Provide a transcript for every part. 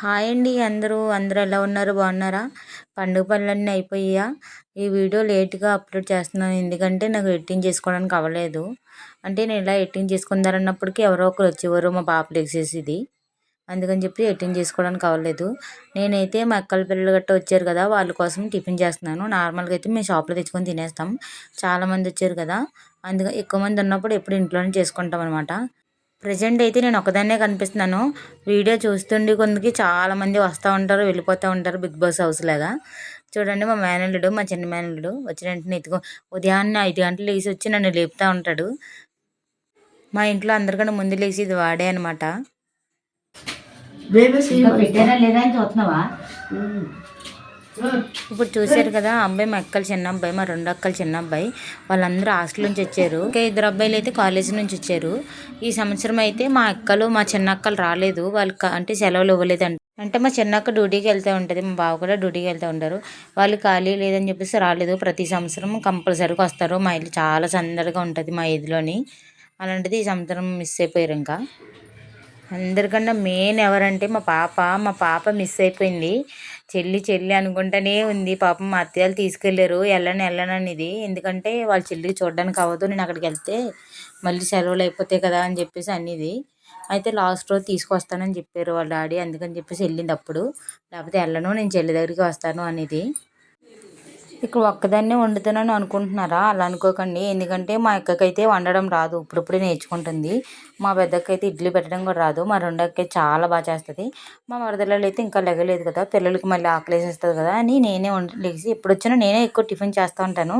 Hi అండి అందరూ. అందరూ ఎలా ఉన్నారు? బాగున్నారా? పండుగ పనులన్నీ అయిపోయాయా? ఈ వీడియో లేట్గా అప్లోడ్ చేస్తున్నాను. ఎందుకంటే నాకు ఎడిటింగ్ చేసుకోవడానికి అవ్వలేదు. అంటే నేను ఇలా ఎడిటింగ్ చేసుకుందారన్నప్పటికీ ఎవరో ఒకరు వచ్చేవారు మా పాప ఇది అందుకని చెప్పి ఎడిటింగ్ చేసుకోవడానికి అవ్వలేదు. నేనైతే మా అక్కల పిల్లలు గట్ట వచ్చారు కదా వాళ్ళ కోసం టిఫిన్ చేస్తున్నాను. నార్మల్గా అయితే మేము షాప్లో తెచ్చుకొని తినేస్తాం. చాలామంది వచ్చారు కదా అందుకని ఎక్కువ మంది ఉన్నప్పుడు ఎప్పుడు ఇంట్లోనే చేసుకుంటాం అనమాట ప్రజెంట్ అయితే నేను ఒకదాన్నే కనిపిస్తున్నాను. వీడియో చూస్తుండే కొందికి చాలామంది వస్తూ ఉంటారు వెళ్ళిపోతూ ఉంటారు బిగ్ బాస్ హౌస్ లాగా. చూడండి మా మేనల్లుడు మా చిన్న మేనల్లుడు వచ్చిన వెంటనే ఎత్తుకో ఉదయాన్నే ఐదు గంటలు లేచి వచ్చి నన్ను లేపుతూ ఉంటాడు. మా ఇంట్లో అందరికన్నా ముందు లేచి ఇది వాడే అనమాట పెట్టారా లేదా అని చూస్తున్నావా? ఇప్పుడు చూశారు కదా అబ్బాయి మా అక్కలు చిన్న అబ్బాయి మా రెండు అక్కలు చిన్న అబ్బాయి. వాళ్ళందరూ హాస్టల్ నుంచి వచ్చారు. ఇంకా ఇద్దరు అబ్బాయిలు అయితే కాలేజీ నుంచి వచ్చారు. ఈ సంవత్సరం అయితే మా అక్కలు మా చిన్న అక్కలు రాలేదు. వాళ్ళకి అంటే సెలవులు ఇవ్వలేదు అంటే మా చిన్నక్క డ్యూటీకి వెళ్తూ ఉంటుంది మా బావ కూడా డ్యూటీకి వెళ్తూ ఉంటారు వాళ్ళు ఖాళీ లేదని చెప్పేసి రాలేదు. ప్రతి సంవత్సరం కంపల్సరీగా వస్తారు. మా ఇల్లు చాలా సందడిగా ఉంటుంది మా ఇదిలోని అలాంటిది ఈ సంవత్సరం మిస్ అయిపోయారు ఇంకా. అందరికన్నా మెయిన్ ఎవరంటే మా పాప. మా పాప మిస్ అయిపోయింది. చెల్లి చెల్లి అనుకుంటానే ఉంది. పాపం మా అత్తయ్యలు తీసుకెళ్ళారు వెళ్ళని వెళ్ళనని ఇది. ఎందుకంటే వాళ్ళ చెల్లికి చూడడానికి అవ్వదు. నేను అక్కడికి వెళ్తే మళ్ళీ సెలవులు అయిపోతాయి కదా అని చెప్పేసి అనేది అయితే లాస్ట్ రోజు తీసుకొస్తానని చెప్పారు వాళ్ళ డాడీ. అందుకని చెప్పేసి వెళ్ళింది అప్పుడు. లేకపోతే వెళ్ళను నేను చెల్లి దగ్గరికి వస్తాను అనేది ఇక్కడ ఒక్కదాన్నే వండుతున్నాను అనుకుంటున్నారా? అలా అనుకోకండి. ఎందుకంటే మా అక్కకైతే వండడం రాదు. ఇప్పుడిప్పుడే నేర్చుకుంటుంది. మా పెద్దక్కైతే ఇడ్లీ పెట్టడం కూడా రాదు. మా రెండు చాలా బాగా చేస్తుంది. మా మరదలలో అయితే ఇంకా లెగలేదు కదా. పిల్లలకి మళ్ళీ ఆకలేసేస్తుంది కదా అని నేనే వండి లేచి ఎప్పుడు వచ్చినా నేనే ఎక్కువ టిఫిన్ చేస్తూ ఉంటాను.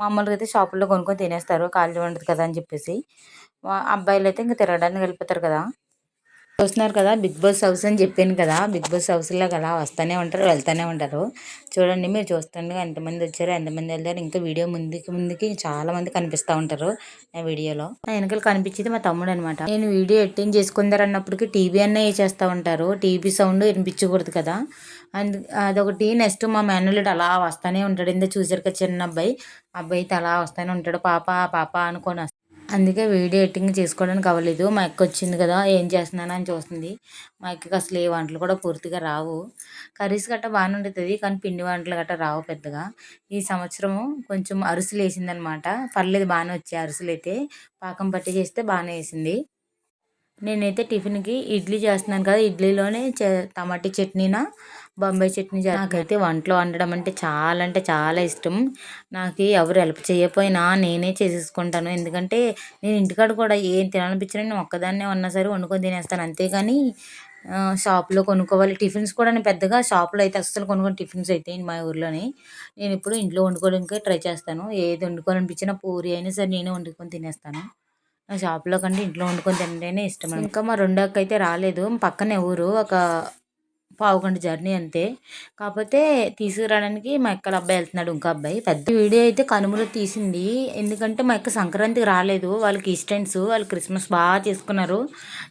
మామూలుగా అయితే షాపుల్లో కొనుక్కొని తినేస్తారు. ఖాళీ ఉండదు కదా అని చెప్పేసి. అబ్బాయిలు అయితే ఇంకా తిరగడానికి వెళ్ళిపోతారు కదా. చూస్తున్నారు కదా బిగ్ బాస్ హౌస్ అని చెప్పాను కదా బిగ్ బాస్ హౌస్లో అలా వస్తూనే ఉంటారు వెళ్తూనే ఉంటారు. చూడండి మీరు చూస్తుండగా ఎంతమంది వచ్చారు ఎంతమంది వెళ్తారు ఇంకా వీడియో ముందుకి ముందుకి చాలా మంది కనిపిస్తూ ఉంటారు నా వీడియోలో. నా వెనకాల కనిపించేది మా తమ్ముడు అనమాట నేను వీడియో ఎట్టింగ్ చేసుకుందారన్నప్పటికీ టీవీ అన్న చేస్తూ ఉంటారు టీవీ సౌండ్ వినిపించకూడదు కదా. అందు అదొకటి. నెక్స్ట్ మా మేనల్లుడు అలా వస్తూనే ఉంటాడు. ఇందా చూసారు కదా చిన్న అబ్బాయి. అబ్బాయి అయితే అలా వస్తూనే ఉంటాడు. పాప పాప అనుకొని అందుకే వీడియో ఎడిటింగ్ చేసుకోవడానికి అవ్వలేదు. మా అక్క వచ్చింది కదా ఏం చేస్తున్నాను అని చూస్తుంది. మా అక్కకి అసలు ఏ వంటలు కూడా పూర్తిగా రావు. కర్రీస్ గట్ట బాగానే ఉంటుంది కానీ పిండి వంటలు గట్ట రావు పెద్దగా. ఈ సంవత్సరము కొంచెం అరుసులు వేసిందనమాట. పర్లేదు బాగానే వచ్చాయి అరుసులు అయితే. పాకం పట్టి చేస్తే బాగానే వేసింది. నేనైతే టిఫిన్కి ఇడ్లీ చేస్తున్నాను కదా ఇడ్లీలోనే టమాటీ చట్నీనా బొంబాయి చట్నీ నాకైతే వంటలు వండడం అంటే చాలా అంటే చాలా ఇష్టం. నాకు ఎవరు హెల్ప్ చేయకపోయినా నేనే చేసేసుకుంటాను. ఎందుకంటే నేను ఇంటికాడ కూడా ఏం తినాలనిపించినా నేను ఒక్కదాన్నే ఉన్నా సరే వండుకొని తినేస్తాను. అంతేగాని షాప్లో కొనుక్కోవాలి. టిఫిన్స్ కూడా నేను పెద్దగా షాప్లో అయితే అస్సలు కొనుక్కొని. టిఫిన్స్ అయితే మా ఊర్లోని. నేను ఇప్పుడు ఇంట్లో వండుకోవడానికి ట్రై చేస్తాను. ఏది వండుకోవాలనిపించినా పూరి అయినా సరే నేనే వండుకొని తినేస్తాను. నా షాప్లో కంటే ఇంట్లో వండుకొని తింటేనే ఇష్టం ఇంకా మా రెండు అక్క అయితే రాలేదు. పక్కనే ఊరు. ఒక పావు గంట జర్నీ అంతే. కాకపోతే తీసుకురావడానికి మా అక్కల అబ్బాయి వెళ్తున్నాడు ఇంకో అబ్బాయి. పెద్ద వీడియో అయితే కనుమలో తీసింది. ఎందుకంటే మా అక్క సంక్రాంతికి రాలేదు. వాళ్ళకి ఈస్టెంట్స్ వాళ్ళు క్రిస్మస్ బాగా చేసుకున్నారు.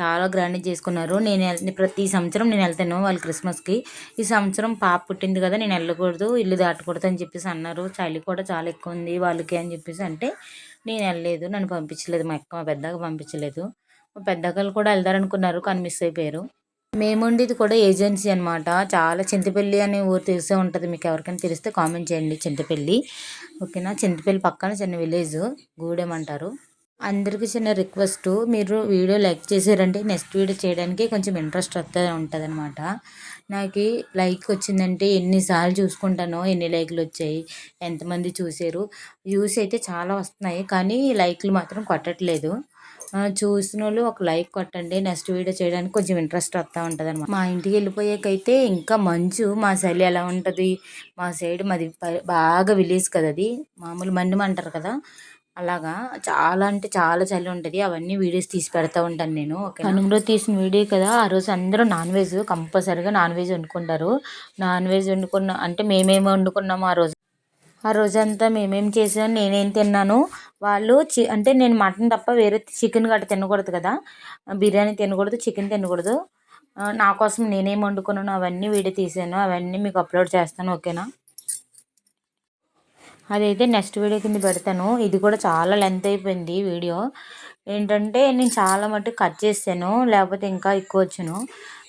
చాలా గ్రాండ్ చేసుకున్నారు. నేను ప్రతి సంవత్సరం నేను వెళ్తాను వాళ్ళు క్రిస్మస్కి. ఈ సంవత్సరం పాప పుట్టింది కదా నేను వెళ్ళకూడదు ఇల్లు దాటకూడదు అని చెప్పేసి అన్నారు. చలి కూడా చాలా ఎక్కువ ఉంది వాళ్ళకి అని చెప్పేసి అంటే నేను వెళ్ళలేదు. నన్ను పంపించలేదు మా అక్క మా పెద్దగా పంపించలేదు. మా పెద్దక్కలు కూడా వెళ్తారనుకున్నారు కానీ మిస్ అయిపోయారు. మేము ఉండేది కూడా ఏజెన్సీ అనమాట చాలా చింతపల్లి అనే ఊరు తెలిసే ఉంటుంది. మీకు ఎవరికైనా తెలిస్తే కామెంట్ చేయండి చింతపల్లి. ఓకేనా? చింతపల్లి పక్కన చిన్న విలేజ్ గూడెం అంటారు. అందరికీ చిన్న రిక్వెస్ట్. మీరు వీడియో లైక్ చేసారంటే నెక్స్ట్ వీడియో చేయడానికి కొంచెం ఇంట్రెస్ట్ వస్తూ ఉంటుంది అనమాట నాకు లైక్ వచ్చిందంటే ఎన్నిసార్లు చూసుకుంటానో ఎన్ని లైక్లు వచ్చాయి ఎంతమంది చూసారు. వ్యూస్ అయితే చాలా వస్తున్నాయి. కానీ లైక్లు మాత్రం కొట్టట్లేదు. చూసిన వాళ్ళు ఒక లైక్ కొట్టండి నెక్స్ట్ వీడియో చేయడానికి కొంచెం ఇంట్రెస్ట్ వస్తూ ఉంటుంది అనమాట మా ఇంటికి వెళ్ళిపోయాకైతే ఇంకా మంచు మా చలి ఎలా ఉంటుంది మా సైడ్ మాది బాగా విలేజ్ కదా అది మామూలు మండి అంటారు కదా అలాగా చాలా అంటే చాలా చలి ఉంటుంది అవన్నీ వీడియోస్ తీసి పెడతా ఉంటాను నేను కనుమలో తీసిన వీడియో కదా ఆ రోజు అందరూ నాన్ వెజ్ కంపల్సరీగా నాన్ వెజ్ వండుకుంటారు. నాన్ వెజ్ వండుకున్న అంటే మేమేమి వండుకున్నాము ఆ రోజు ఆ రోజంతా మేమేం చేసాం నేనేం తిన్నాను. వాళ్ళు చి అంటే నేను మటన్ తప్ప వేరే చికెన్ గట్ట తినకూడదు కదా. బిర్యానీ తినకూడదు చికెన్ తినకూడదు. నా కోసం నేనేం వండుకున్నాను అవన్నీ వీడియో తీసాను. అవన్నీ మీకు అప్లోడ్ చేస్తాను ఓకేనా? అదైతే నెక్స్ట్ వీడియో కింద పెడతాను. ఇది కూడా చాలా లెంత్ అయిపోయింది వీడియో. ఏంటంటే నేను చాలా మట్టుకు కట్ చేసాను లేకపోతే ఇంకా ఎక్కువ వచ్చాను.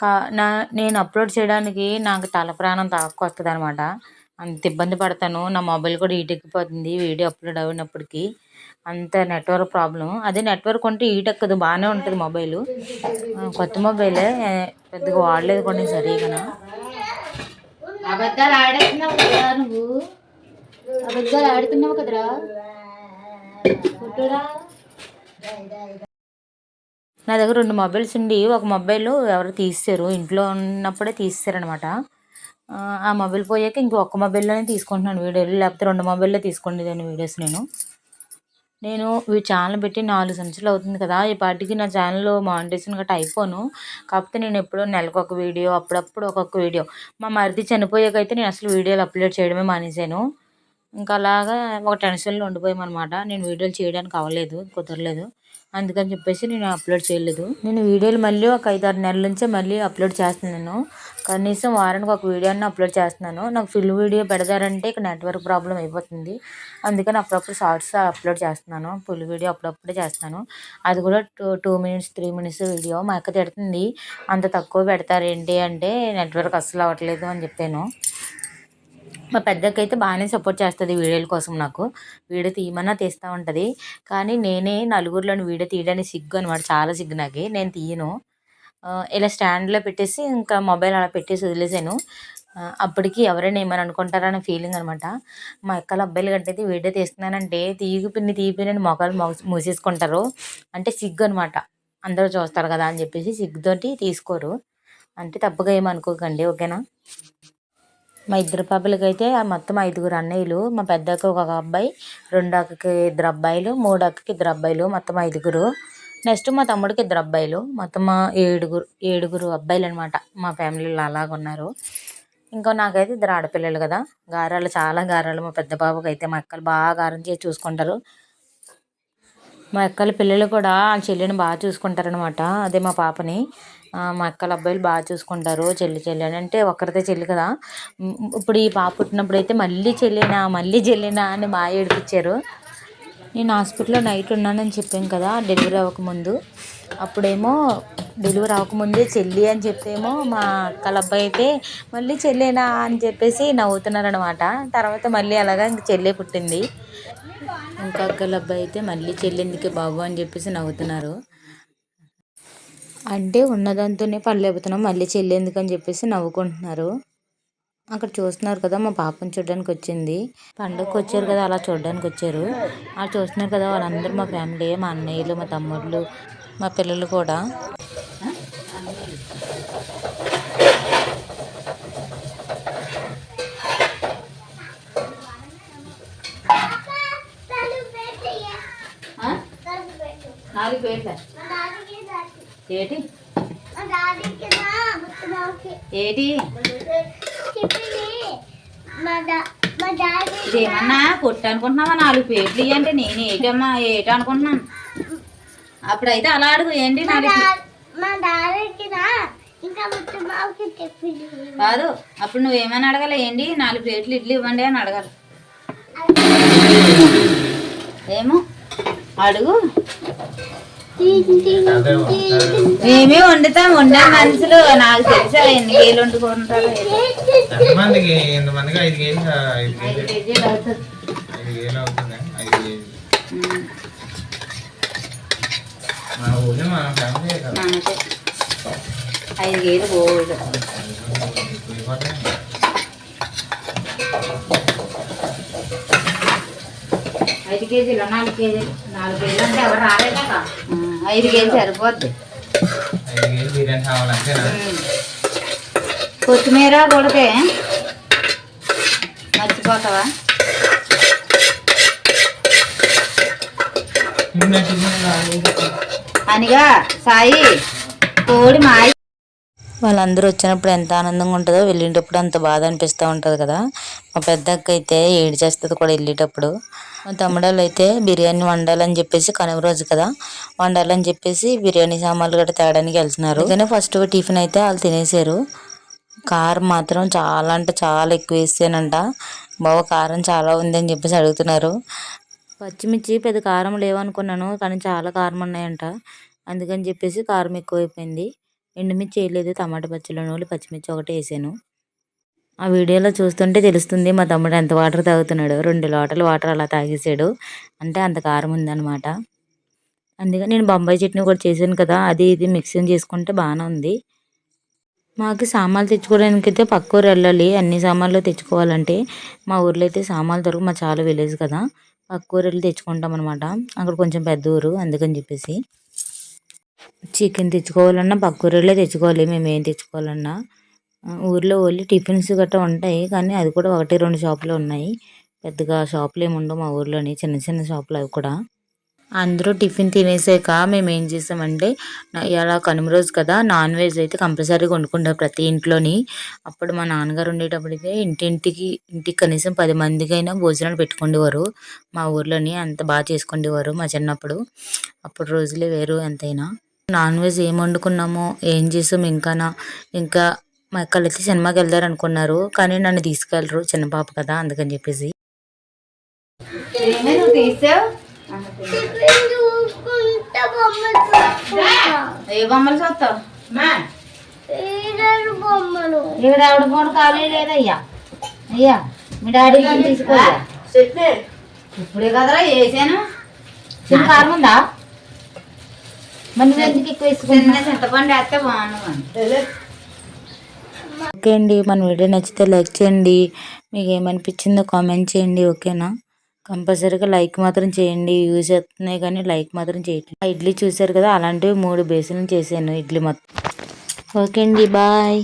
కా నా నేను అప్లోడ్ చేయడానికి నాకు తల ప్రాణం తాకొస్తుంది అనమాట అంత ఇబ్బంది పడతాను. నా మొబైల్ కూడా హీట్ ఎక్కిపోతుంది. వీడియో అప్లోడ్ అయినప్పటికీ అంత నెట్వర్క్ ప్రాబ్లం అదే నెట్వర్క్ ఉంటే హీట్ ఎక్కదు బాగానే ఉంటుంది మొబైల్. కొత్త మొబైలే పెద్దగా వాడలేదు కొన్ని సరిగా. అబద్ధాలు ఆడేస్తున్నావు కదరా నువ్వు. అబద్ధాలు ఆడుతున్నావు కదరా. పుట్టురా నా దగ్గర రెండు మొబైల్స్ ఉండి ఒక మొబైల్ ఎవరు తీసారు ఇంట్లో ఉన్నప్పుడే తీసారనమాట ఆ మొబైల్ పోయాక ఇంకొక మొబైల్లోనే తీసుకుంటున్నాను వీడియోలు. లేకపోతే రెండు మొబైల్లో తీసుకునేదాన్ని వీడియోస్ నేను. నేను ఈ ఛానల్ పెట్టి నాలుగు సంవత్సరాలు అవుతుంది కదా. ఈ పాటికి నా ఛానల్ మానిటేషన్ గట్రా అయిపోను. కాకపోతే నేను ఎప్పుడో నెలకు ఒక వీడియో అప్పుడప్పుడు ఒక్కొక్క వీడియో. మా మరిది చనిపోయాకైతే నేను అసలు వీడియోలు అప్లోడ్ చేయడమే మానేశాను. ఇంకా అలాగా ఒక టెన్షన్లో ఉండిపోయామన్నమాట నేను వీడియోలు చేయడానికి అవ్వలేదు కుదరలేదు. అందుకని చెప్పేసి నేను అప్లోడ్ చేయలేదు. నేను వీడియోలు మళ్ళీ ఒక ఐదు ఆరు నెలల నుంచే మళ్ళీ అప్లోడ్ చేస్తున్నాను. కనీసం వారానికి ఒక వీడియోని అప్లోడ్ చేస్తున్నాను. నాకు ఫుల్ వీడియో పెడతారంటే ఇక నెట్వర్క్ ప్రాబ్లం అయిపోతుంది. అందుకని అప్పుడప్పుడు షార్ట్స్ అప్లోడ్ చేస్తున్నాను. ఫుల్ వీడియో అప్పుడప్పుడే చేస్తాను అది కూడా two two minutes three minutes video. మా అక్క తిడుతుంది అంత తక్కువ పెడతారేంటి అంటే నెట్వర్క్ అస్సలు అవ్వట్లేదు అని చెప్పాను. మా పెద్దకైతే అయితే బాగానే సపోర్ట్ చేస్తుంది వీడియోల కోసం నాకు. వీడియో తీయమన్నా తీస్తూ ఉంటుంది. కానీ నేనే నలుగురిలోని వీడియో తీయడానికి సిగ్గు అనమాట చాలా సిగ్గు నాకు. నేను తీయను. ఇలా స్టాండ్లో పెట్టేసి ఇంకా మొబైల్ అలా పెట్టేసి వదిలేసాను. అప్పటికి ఎవరైనా ఏమైనా అనుకుంటారనే ఫీలింగ్ అనమాట మా అక్కల అబ్బాయిలు కంటే వీడియో తీస్తున్నానంటే తీగి పిన్ని తీగి పిన్ని అని మూసేసుకుంటారు. అంటే సిగ్గు అనమాట అందరూ చూస్తారు కదా అని చెప్పేసి సిగ్గుతోటి తీసుకోరు. అంటే తప్పుగా ఏమనుకోకండి ఓకేనా? మా ఇద్దరు పాపలకి అయితే మొత్తం ఐదుగురు అన్నయ్యలు మా పెద్ద ఒక అబ్బాయి రెండు అక్కకి ఇద్దరు అబ్బాయిలు మూడు అక్కకి ఇద్దరు అబ్బాయిలు మొత్తం ఐదుగురు. నెక్స్ట్ మా తమ్ముడికి ఇద్దరు అబ్బాయిలు. మొత్తం మా ఏడుగురు ఏడుగురు అబ్బాయిలు అనమాట మా ఫ్యామిలీలో అలాగున్నారు ఇంకా నాకైతే ఇద్దరు ఆడపిల్లలు కదా. గారాలు చాలా గారాలు. మా పెద్ద బాబుకి అయితే మా అక్కలు బాగా గారం చేసి చూసుకుంటారు. మా అక్కల పిల్లలు కూడా ఆ చెల్లిని బాగా చూసుకుంటారనమాట అదే మా పాపని. మా అక్కల అబ్బాయిలు బాగా చూసుకుంటారు. చెల్లి చెల్లి అని అంటే ఒక్కరితే చెల్లి కదా. ఇప్పుడు ఈ పాప పుట్టినప్పుడు అయితే మళ్ళీ చెల్లినా మళ్ళీ చెల్లినా అని బాగా ఏడిపించారు. నేను హాస్పిటల్లో నైట్ ఉన్నానని చెప్పాను కదా డెలివరీ అవ్వకముందు. అప్పుడేమో డెలివరీ అవ్వకముందే చెల్లి అని చెప్పేమో మా అక్కల అబ్బాయి అయితే మళ్ళీ చెల్లేనా అని చెప్పేసి నవ్వుతున్నారనమాట తర్వాత మళ్ళీ అలాగా ఇంక చెల్లె పుట్టింది. ఇంకా అక్కల అబ్బాయి అయితే మళ్ళీ చెల్లెందుకే బాబు అని చెప్పేసి నవ్వుతున్నారు. అంటే ఉన్నదంతోనే పళ్ళెపుతున్నాం మళ్ళీ చెల్లెందుకు అని చెప్పేసి నవ్వుకుంటున్నారు. అక్కడ చూస్తున్నారు కదా మా పాపని చూడడానికి వచ్చింది. పండగకి వచ్చారు కదా అలా చూడడానికి వచ్చారు. అలా చూస్తున్నారు కదా వాళ్ళందరూ మా ఫ్యామిలీ మా అన్నయ్యలు మా తమ్ముళ్ళు మా పిల్లలు కూడా. ఆ? నాలుగు పేర్ల. ఏటి? ఏటి? ఇదేమన్నా పొట్టు అనుకుంటున్నావా నాలుగు పేర్లు ఇవ్వంటే నేను ఏటమ్మా ఏటి అనుకుంటున్నాను. అప్పుడైతే అలా అడుగు. ఏంటి కాదు అప్పుడు నువ్వేమని అడగాలి? ఏంటి? నాలుగు ప్లేట్లు ఇడ్లీ ఇవ్వండి అని అడగాలి. ఏమో? అడుగు. మేమే వండుతాం వండే మనుషులు నాకు తెలుసా ఎన్ని కేలు వండుకుంటారో. ఎంతమందికి ఎంతమందికి ఐదు కేజీ ఐదు ఐదు కేజీ కేజీలు అవుతుంది ఐదు కేజీలు అవుతుంది ఫ్యామిలీ. ఐదు కేజీలు బోల్డ్ పోయిపోతాయి. ఐదు కేజీలు నాలుగు కేజీలు నాలుగు కేజీలు అంటే ఎవరు రాలేదా ఐదు కేజీలు సరిపోద్ది. కొత్తిమీర కొడితే మర్చిపోతావా? అనిగా సాయి కోడి మాయ. వాళ్ళందరూ వచ్చినప్పుడు ఎంత ఆనందంగా ఉంటుందో వెళ్ళేటప్పుడు అంత బాధ అనిపిస్తూ ఉంటుంది కదా. మా పెద్ద అక్క అయితే ఏడు చేస్తుంది కూడా వెళ్ళేటప్పుడు. మా తమ్ముడాళ్ళు అయితే బిర్యానీ వండాలని చెప్పేసి కనుమ రోజు కదా వండాలని చెప్పేసి బిర్యానీ సామాన్లు గట్రా తేడానికి వెళ్తున్నారు. అందుకనే ఫస్ట్ టిఫిన్ అయితే వాళ్ళు తినేసారు. కారం మాత్రం చాలా అంటే చాలా ఎక్కువ వేసానంట బావ కారం చాలా ఉంది అని చెప్పేసి అడుగుతున్నారు. పచ్చిమిర్చి పెద్ద కారం లేవనుకున్నాను కానీ చాలా కారం ఉన్నాయంట. అందుకని చెప్పేసి కారం ఎక్కువైపోయింది. ఎండుమిర్చి వేయలేదు టమాటా పచ్చళ్ళు నూనె పచ్చిమిర్చి ఒకటి వేసాను. ఆ వీడియోలో చూస్తుంటే తెలుస్తుంది మా తమ్ముడు ఎంత వాటర్ తాగుతున్నాడు. రెండు లోటలు వాటర్ అలా తాగేసాడు అంటే అంత కారం ఉందన్నమాట. అందుకని నేను బొంబాయి చట్నీ కూడా చేశాను కదా అది ఇది మిక్సింగ్ చేసుకుంటే బాగానే ఉంది. మాకు సామాన్లు తెచ్చుకోవడానికి అయితే పక్క ఊరు వెళ్ళాలి. అన్ని సామాన్లు తెచ్చుకోవాలంటే మా ఊర్లో అయితే సామాన్లు దొరకవు మా చాలా విలేజ్ కదా. పక్క ఊరు వెళ్ళి తెచ్చుకుంటాం అనమాట అక్కడ కొంచెం పెద్ద ఊరు అందుకని చెప్పేసి. చికెన్ తెచ్చుకోవాలన్నా పక్క ఊరిలో తెచ్చుకోవాలి మేము ఏం తెచ్చుకోవాలన్నా. ఊర్లో ఓన్లీ టిఫిన్స్ గట్రా ఉంటాయి కానీ అది కూడా ఒకటి రెండు షాపులు ఉన్నాయి. పెద్దగా షాపులు ఏమి ఉండవు మా ఊర్లోని చిన్న చిన్న షాపులు అవి కూడా. అందరూ టిఫిన్ తినేసాక మేము ఏం చేసామంటే ఇలా కనుమ రోజు కదా నాన్ వెజ్ అయితే కంపల్సరీగా వండుకుంటారు ప్రతి ఇంట్లోని. అప్పుడు మా నాన్నగారు ఉండేటప్పటికే ఇంటింటికి ఇంటికి కనీసం పది మందికైనా భోజనాలు పెట్టుకుండేవారు. మా ఊర్లోని అంత బాగా చేసుకుండేవారు మా చిన్నప్పుడు. అప్పుడు రోజులే వేరు ఎంతైనా. నాన్ వెజ్ ఏం వండుకున్నామో ఏం చేసాం ఇంకానా ఇంకా మా అక్కలు అయితే సినిమాకి వెళ్దారు అనుకున్నారు కానీ నన్ను తీసుకెళ్ళరు చిన్న పాప కదా అందుకని చెప్పేసి. ఏమే నువ్వు తీసావు? నేను చూసుకుంటా బొమ్మలు చూసుకుంటా ఏ బొమ్మలు చూస్తావు? ఈడలు బొమ్మలు ఇక్కడ ఆవిడ ఫోన్ ఖాళీ లేదయ్యా. అయ్యా మీ డాడీ తీసుకోయా ఇప్పుడే కదరా వేసాను చిన్న కారం ఉందా? మరి నువ్వు ఎందుకు ఎక్కువ వేసుకున్నా చింతపండు వేస్తే బాగున్నావు ఓకే అండి మన వీడియో నచ్చితే లైక్ చేయండి. మీకు ఏమనిపించిందో కామెంట్ చేయండి ఓకేనా? కంపల్సరీగా లైక్ మాత్రం చేయండి. యూజ్ అవుతున్నాయి కానీ లైక్ మాత్రం చేయట్లేదు. ఆ ఇడ్లీ చూసారు కదా అలాంటివి మూడు బేసిన్లు చేశాను ఇడ్లీ మొత్తం. ఓకే అండి బాయ్.